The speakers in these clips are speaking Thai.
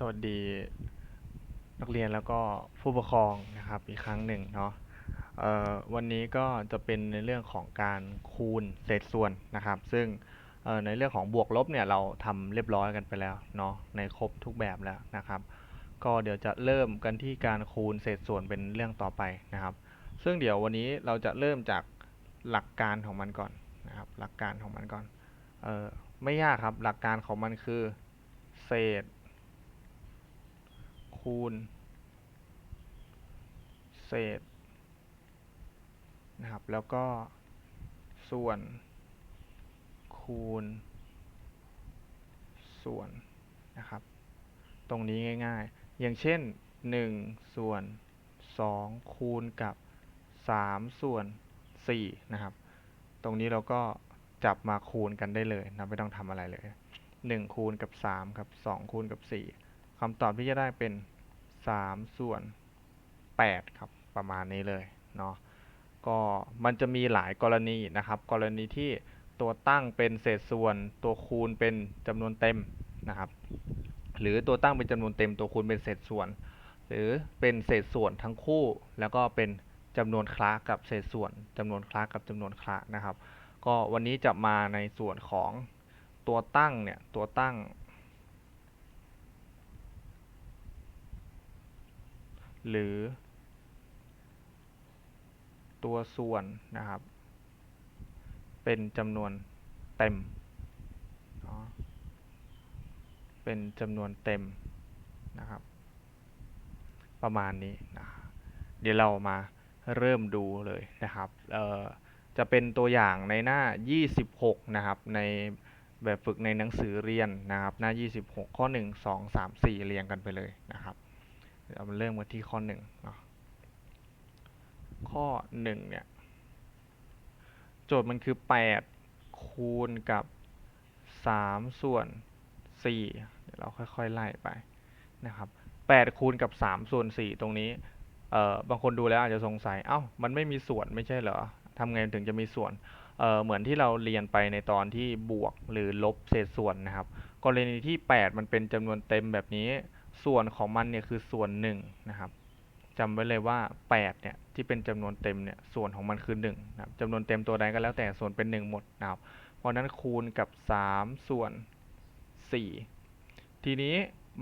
สวัสดีนักเรียนแล้วก็ผู้ปกครองนะครับอีกครั้งหนึ่งเนาะวันนี้ก็จะเป็นในเรื่องของการคูณเศษส่วนนะครับ ซึ่งในเรื่องของบวกลบเนี่ยเราทำเรียบร้อยกันไปแล้วเนาะในครบทุกแบบแล้วนะครับ ก็เดี๋ยวจะเริ่มกันที่การคูณเศษส่วนเป็นเรื่องต่อไปนะครับ ซึ่งเดี๋ยววันนี้เราจะเริ่มจากหลักการของมันก่อนนะครับ หลักการของมันก่อนออไม่ยากครับหลักการของมันคือ เศษ คูณ เศษนะครับ แล้วก็ส่วน คูณ ส่วนนะครับ ตรงนี้ง่ายๆ อย่างเช่น 1 ส่วน 2 คูณกับ 3 ส่วน4นะครับ ตรงนี้เราก็จับมาคูณกันได้เลยนะไม่ต้องทำอะไรเลย 1 คูณกับ 3 ครับ 2 คูณกับ 4คำตอบที่จะได้เป็น 3ส่วน8ครับประมาณนี้เลยเนาะก็มันจะมีหลายกรณีนะครับ กรณีที่ตัวตั้งเป็นเศษส่วน ตัวคูณเป็นจำนวนเต็มนะครับ หรือตัวตั้งเป็นจำนวนเต็ม ตัวคูณเป็นเศษส่วน หรือเป็นเศษส่วนทั้งคู่ แล้วก็เป็นจำนวนคละกับเศษส่วนจำนวนคละกับจำนวนคละนะครับ ก็วันนี้จะมาในส่วนของตัวตั้งเนี่ยตัวตั้ง หรือ ตัวส่วนนะครับ เป็นจำนวนเต็ม เป็นจำนวนเต็มนะครับ ประมาณนี้นะเดี๋ยวเรามาเริ่มดูเลยนะครับจะเป็นตัวอย่างในหน้า 26 นะครับ ในแบบฝึกในหนังสือเรียนนะครับ หน้า 26 ข้อ 1 2 3 4 เรียงกันไปเลยนะครับ มาเริ่มกันที่ข้อ1เนาะข้อ1เนี่ย โจทย์มันคือ8คูณกับ3ส่วน4เดี๋ยวเราค่อยๆไล่ไปนะครับ8คูณกับ3ส่วน4ตรงนี้เอ่อบางคนดูแล้วอาจจะสงสัย เอ้า มันไม่มีส่วนไม่ใช่เหรอทำไงถึงจะมีส่วนเอ่อเหมือนที่เราเรียนไปในตอนที่บวกหรือลบเศษส่วนนะครับ กรณีที่ 8 มันเป็นจำนวนเต็มแบบนี้ ส่วนของมันเนี่ยคือส่วน1นะครับจำไว้เลยว่า8เนี่ยที่เป็นจำนวนเต็มเนี่ยส่วนของมันคือ1นะครับจำนวนเต็มตัวใดก็แล้วแต่ส่วนเป็น 1 หมดนะครับเพราะนั้นคูณกับ 3 ส่วน 4 ทีนี้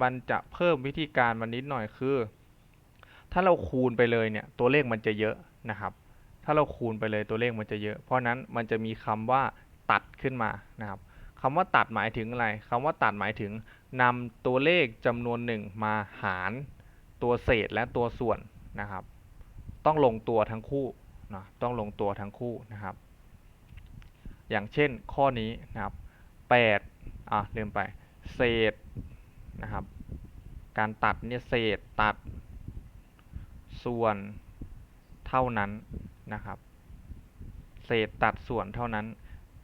มันจะเพิ่มวิธีการมันนิดหน่อยคือ ถ้าเราคูณไปเลยเนี่ยตัวเลขมันจะเยอะนะครับ ถ้าเราคูณไปเลยตัวเลขมันจะเยอะ เพราะนั้นมันจะมีคำว่าตัดขึ้นมานะครับ คำว่าตัดหมายถึงอะไรคำว่าตัดหมายถึงนำตัวเลขจำนวนหนึ่งมาหารตัวเศษและตัวส่วนนะครับ ต้องลงตัวทั้งคู่นะต้องลงตัวทั้งคู่นะครับ อย่างเช่นข้อนี้นะครับ8อะลืมไปเศษนะครับ การตัดเนี่ยเศษตัด ส่วนเท่านั้นนะครับ เศษตัดส่วนเท่านั้น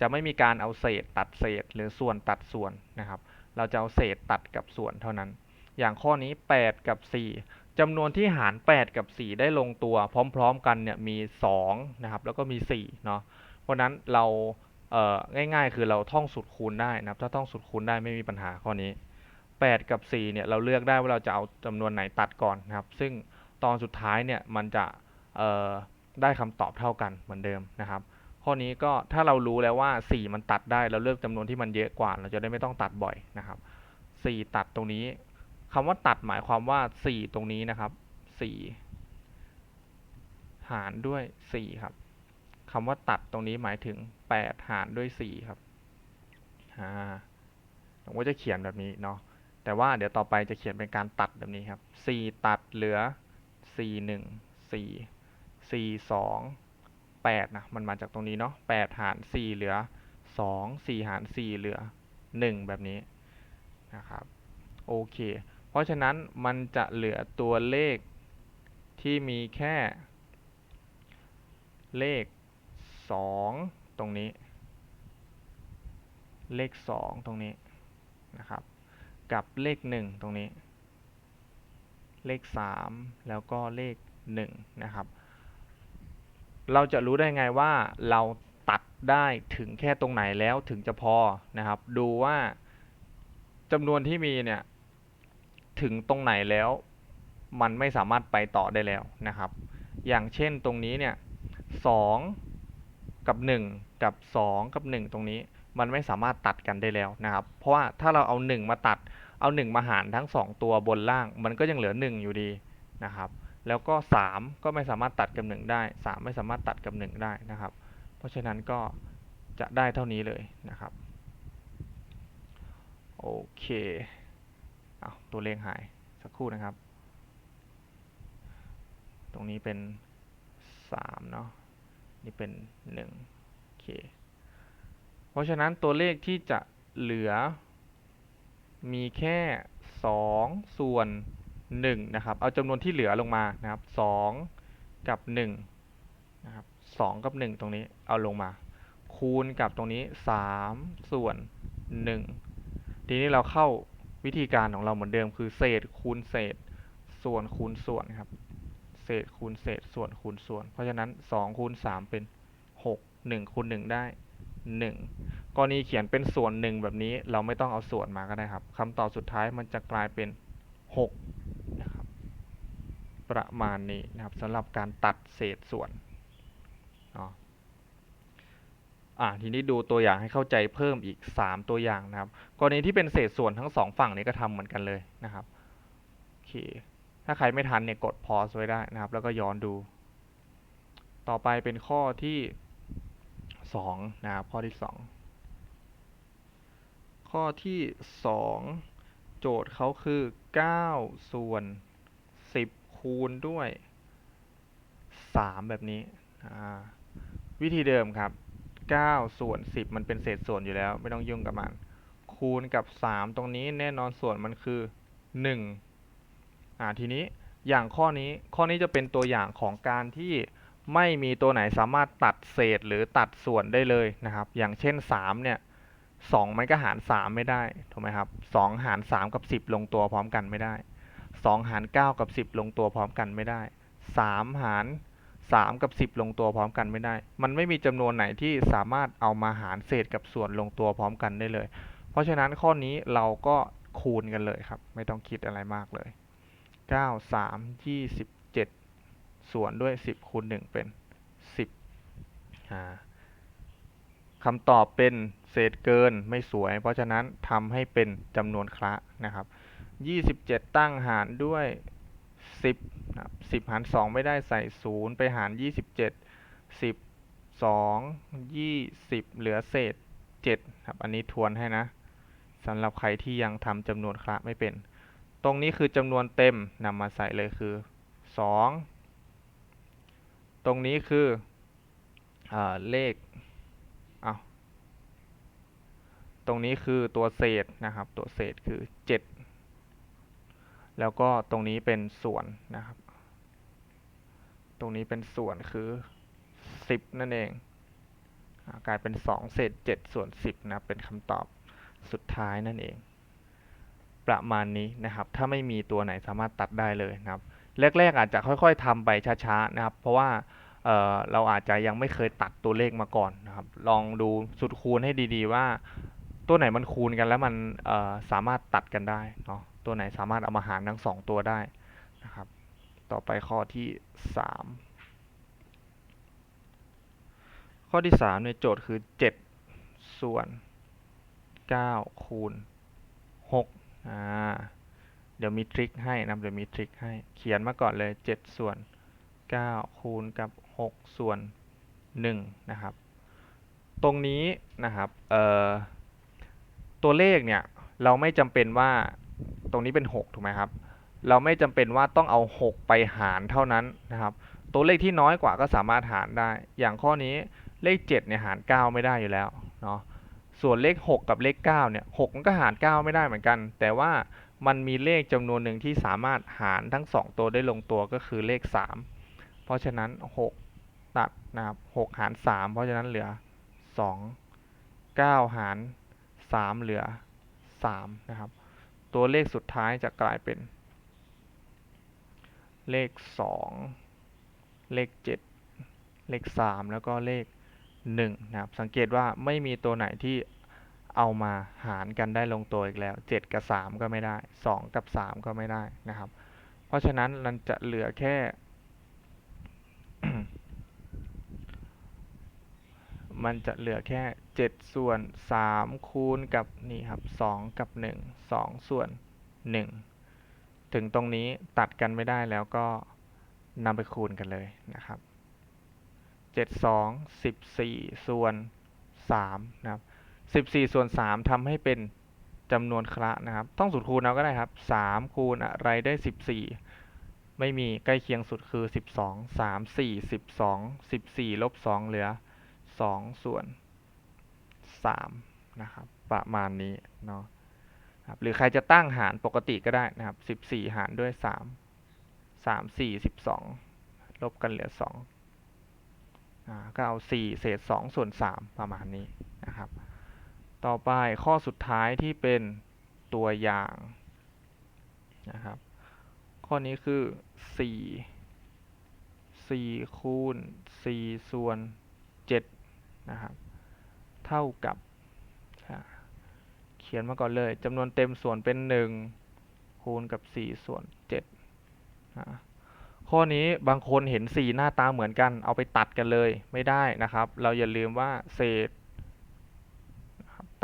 จะไม่มีการเอาเศษตัดเศษหรือส่วนตัดส่วนนะครับ เราจะเอาเศษตัดกับส่วนเท่านั้น อย่างข้อนี้ 8 กับ 4จำนวนที่หาร 8 กับ 4 ได้ลงตัว พร้อม ๆ กันเนี่ยมี2นะครับแล้วก็มี4เนาะเพราะนั้นเราเง่ายๆ คือเราท่องสูตรคูณได้นะครับ ถ้าท่องสูตรคูณได้ไม่มีปัญหาข้อนี้ 8 กับ 4เนี่ยเราเลือกได้ว่าเราจะเอาจำนวนไหนตัดก่อนนะครับ ซึ่งตอนสุดท้ายเนี่ยมันจะได้คำตอบเท่ากันเหมือนเดิมนะครับ ข้อนี้ก็ถ้าเรารู้แล้วว่า 4 มันตัดได้เราเลือกจำนวนที่มันเยอะกว่า เราจะได้ไม่ต้องตัดบ่อยนะครับ 4 ตัดตรงนี้คำว่าตัดหมายความว่า 4 ตรงนี้นะครับ 4 หารด้วย 4 ครับคำว่าตัดตรงนี้หมายถึง 8 หารด้วย 4 ครับอ่าผมก็จะเขียนแบบนี้เนาะแต่ว่าเดี๋ยวต่อไปจะเขียนเป็นการตัดแบบนี้ครับ 4 ตัดเหลือ 4 1 4 4 2 8นะมันมาจากตรงนี้เนาะ8หาร 4 เหลือ 2 4 หาร 4 เหลือ 1 แบบนี้นะครับโอเค เพราะฉะนั้นมันจะเหลือตัวเลขที่มีแค่ เลข 2 ตรงนี้ เลข 2 ตรงนี้นะครับกับเลข 1 ตรงนี้ เลข 3 แล้วก็เลข 1 นะครับ เราจะรู้ได้ไงว่าเราตัดได้ถึงแค่ตรงไหนแล้วถึงจะพอนะครับ ดูว่าจำนวนที่มีเนี่ยถึงตรงไหนแล้วมันไม่สามารถไปต่อได้แล้วนะครับ อย่างเช่นตรงนี้เนี่ยสองกับหนึ่งกับสองกับหนึ่งตรงนี้มันไม่สามารถตัดกันได้แล้วนะครับ เพราะว่าถ้าเราเอาหนึ่งมาตัดเอาหนึ่งมาหารทั้งสองตัวบนล่าง มันก็ยังเหลือหนึ่งอยู่ดีนะครับ แล้วก็สามก็ไม่สามารถตัดกับหนึ่งได้สามไม่สามารถตัดกับหนึ่งได้นะครับ เพราะฉะนั้นก็จะได้เท่านี้เลยนะครับโอเคเอาตัวเลขหายสักครู่นะครับ ตรงนี้เป็นสามเนาะนี่เป็นหนึ่งโอเคเพราะฉะนั้นตัวเลขที่จะเหลือมีแค่สองส่วน หนึ่งนะครับ เอาจำนวนที่เหลือลงมานะครับสองกับหนึ่งนะครับสองกับหนึ่งตรงนี้เอาลงมา คูณกับตรงนี้สามส่วนหนึ่งทีนี้เราเข้าวิธีการของเราเหมือนเดิมคือเศษคูณเศษ ส่วนคูณส่วนครับ เศษคูณเศษส่วนคูณส่วน เพราะฉะนั้น2คูณ3เป็น 6 1คูณ1ได้ 1 กรณีเขียนเป็นส่วน 1 แบบนี้เราไม่ต้องเอาส่วนมาก็ได้ครับคำตอบสุดท้ายมันจะกลายเป็น 6 ประมาณนี้นะครับสำหรับการตัดเศษส่วนเนาะอ่าทีนี้ดูตัวอย่างให้เข้าใจเพิ่มอีก 3 ตัวอย่างนะครับ กรณีที่เป็นเศษส่วนทั้งสองฝั่งนี้ก็ทำเหมือนกันเลยนะครับโอเคถ้าใครไม่ทันเนี่ยกดพอสไว้ได้นะครับ แล้วก็ย้อนดู ต่อไปเป็นข้อที่สองนะครับข้อที่สองข้อที่สองโจทย์เขาคือ 9 ส่วน คูณด้วย 3 แบบนี้ วิธีเดิมครับ 9 ส่วน 10 มันเป็นเศษส่วนอยู่แล้ว ไม่ต้องยุ่งกับมัน คูณกับ 3 ตรงนี้แน่นอนส่วนมันคือ 1 อ่าทีนี้อย่างข้อนี้ข้อนี้จะเป็นตัวอย่างของการที่ไม่มีตัวไหนสามารถตัดเศษหรือตัดส่วนได้เลยนะครับ อย่างเช่น 3 เนี่ย2มันก็หาร 3 ไม่ได้ถูกไหมครับ2หาร 3 กับ 10 ลงตัวพร้อมกันไม่ได้ 2 หาร 9 กับ 10 ลงตัวพร้อมกันไม่ได้ 3 หาร 3 กับ 10 ลงตัวพร้อมกันไม่ได้ มันไม่มีจำนวนไหนที่สามารถเอามาหารเศษกับส่วนลงตัวพร้อมกันได้เลย เพราะฉะนั้นข้อนี้เราก็คูณกันเลยครับ ไม่ต้องคิดอะไรมากเลยเก้าสามยี่สิบเจ็ดส่วนด้วยสิบคูณหนึ่งเป็นสิบคำตอบเป็นเศษเกินไม่สวย เพราะฉะนั้นทำให้เป็นจำนวนคละนะครับ ยี่สิบเจ็ดตั้งหารด้วยสิบสิบหารสองไม่ได้ใส่ศูนย์ไปหารยี่สิบเจ็ดสิบสองยี่สิบเหลือเศษเจ็ดครับ อันนี้ทวนให้นะสำหรับใครที่ยังทำจำนวนคละไม่เป็น ตรงนี้คือจำนวนเต็มนำมาใส่เลยคือสองตรงนี้คืออเลขเอาตรงนี้คือตัวเศษนะครับ ตัวเศษคือเจ็ด แล้วก็ตรงนี้เป็นส่วนนะครับ ตรงนี้เป็นส่วนคือสิบนั่นเองกลายเป็นสองเศษเจ็ดส่วนสิบนะ เป็นคำตอบสุดท้ายนั่นเอง ประมาณนี้นะครับ ถ้าไม่มีตัวไหนสามารถตัดได้เลยนะครับ แรกๆอาจจะค่อยๆทำไปช้าๆนะครับ เพราะว่าเเราอาจจะยังไม่เคยตัดตัวเลขมาก่อนนะครับ ลองดูสุดคูณให้ดีๆว่า ตัวไหนมันคูณกันแล้วมันสามารถตัดกันได้เนาะ ตัวไหนสามารถเอามาหารทั้งสองตัวได้นะครับ ต่อไปข้อที่สามข้อที่สามในโจทย์คือเจ็ดส่วนเก้าคูณหกอ่าเดี๋ยวมีทริคให้นะเดี๋ยวมีทริคให้ เขียนมาก่อนเลย 7 ส่วน 9 คูณกับ 6 ส่วน 1 นะครับ ตรงนี้นะครับเอ่อตัวเลขเนี่ยเราไม่จำเป็นว่า ตรงนี้เป็น 6 ถูกไหมครับ เราไม่จำเป็นว่าต้องเอา 6 ไปหารเท่านั้นนะครับ ตัวเลขที่น้อยกว่าก็สามารถหารได้ อย่างข้อนี้เลข7เนี่ยหาร 9 ไม่ได้อยู่แล้วเนาะ ส่วนเลข 6 กับเลข9เนี่ย6มันก็หาร 9 ไม่ได้เหมือนกัน แต่ว่ามันมีเลขจำนวนหนึ่งที่สามารถหารทั้ง 2 ตัวได้ลงตัวก็คือเลข 3 เพราะฉะนั้น 6 ตัดนะครับ6หาร 3 เพราะฉะนั้นเหลือ 2 9 หาร 3 เหลือ3นะครับ ตัวเลขสุดท้ายจะกลายเป็น เลข 2 เลข 7 เลข 3 แล้วก็เลข1นะครับ สังเกตว่าไม่มีตัวไหนที่เอามาหารกันได้ลงตัวอีกแล้ว 7 กับ 3 ก็ไม่ได้ 2 กับ 3 ก็ไม่ได้นะครับ เพราะฉะนั้นมันจะเหลือแค่ มันจะเหลือแค่ 7ส่วน3คูณกับนี่ครับ2กับ1 2ส่วน1ถึงตรงนี้ตัดกันไม่ได้แล้วก็นำไปคูณกันเลยนะครับ7 2 14ส่วน3นะครับ14ส่วน3ทำให้เป็นจำนวนคละนะครับ ต้องสูตรคูณเอาก็ได้ครับ3คูณอะไรได้14ไม่มีใกล้เคียงสุดคือ12 3 4 12 14ลบ2เหลือ2ส่วน 3นะครับประมาณนี้เนาะครับหรือใครจะตั้งหารปกติก็ได้นะครับ 14 หารด้วย 3 3 4 12 ลบกันเหลือ2อ่าก็เอา 4 เศษ 2 ส่วน 3 ประมาณนี้นะครับ ต่อไปข้อสุดท้ายที่เป็นตัวอย่างนะครับ ข้อนี้คือ 4 4 คูณ 4 ส่วน 7 นะครับ เท่ากับ เขียนมาก่อนเลยจำนวนเต็มส่วนเป็น 1 คูณกับ 4 ส่วน7ข้อนี้บางคนเห็น 4 หน้าตาเหมือนกัน เอาไปตัดกันเลยไม่ได้นะครับ เราอย่าลืมว่าเศษ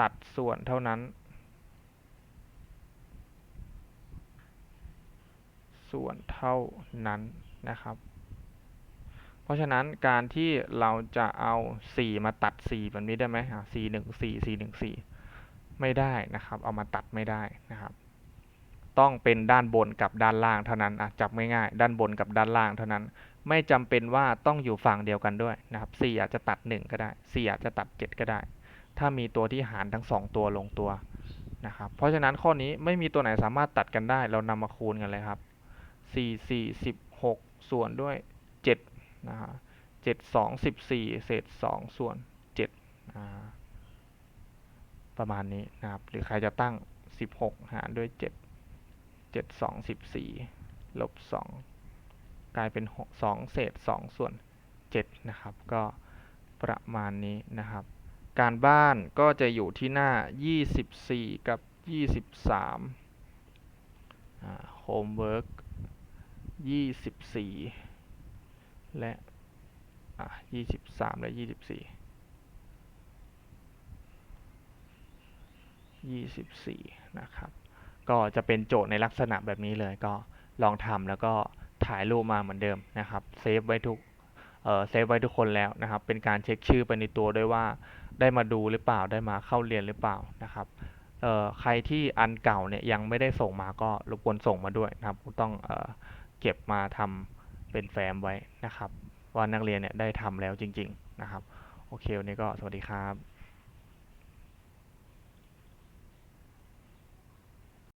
ตัดส่วนเท่านั้น ส่วนเท่านั้นนะครับ เพราะฉะนั้นการที่เราจะเอา 4 มาตัด 4 แบบนี้ได้ไหมอะ4 1 4 4 1 4 ไม่ได้นะครับ เอามาตัดไม่ได้นะครับ ต้องเป็นด้านบนกับด้านล่างเท่านั้นอะจับง่ายๆ ด้านบนกับด้านล่างเท่านั้น ไม่จำเป็นว่าต้องอยู่ฝั่งเดียวกันด้วยนะครับ 4 อาจจะตัด 1 ก็ได้ 4 อาจจะตัด 7 ก็ได้ ถ้ามีตัวที่หารทั้ง 2 ตัวลงตัวนะครับ เพราะฉะนั้นข้อนี้ไม่มีตัวไหนสามารถตัดกันได้ เรานำมาคูณกันเลยครับ 4 4 16 ส่วนด้วย นะฮะ7 2 14เศษ2ส่วน7อ่าประมาณนี้นะครับ หรือใครจะตั้ง16หกหารด้วย7 7 2 14ลบ2กลายเป็น2เศษ2ส่วน7นะครับ ก็ประมาณนี้นะครับ การบ้านก็จะอยู่ที่หน้า 24 กับ 23อ่า homework 24 และอะ23และ24 24นะครับ ก็จะเป็นโจทย์ในลักษณะแบบนี้เลยก็ลองทำแล้วก็ถ่ายรูปมาเหมือนเดิมนะครับเซฟไว้ทุกเซฟไว้ทุกคนแล้วนะครับ เป็นการเช็คชื่อไปในตัวด้วยว่าได้มาดูหรือเปล่าได้มาเข้าเรียนหรือเปล่านะครับใครที่อันเก่าเนี่ยยังไม่ได้ส่งมาก็รบกวนส่งมาด้วยนะครับต้องเออเก็บมาทำ เป็นแฟ้มไว้นะครับ ว่านักเรียนเนี่ยได้ทำแล้วจริง ๆ นะครับ โอเควันนี้ก็สวัสดีครับ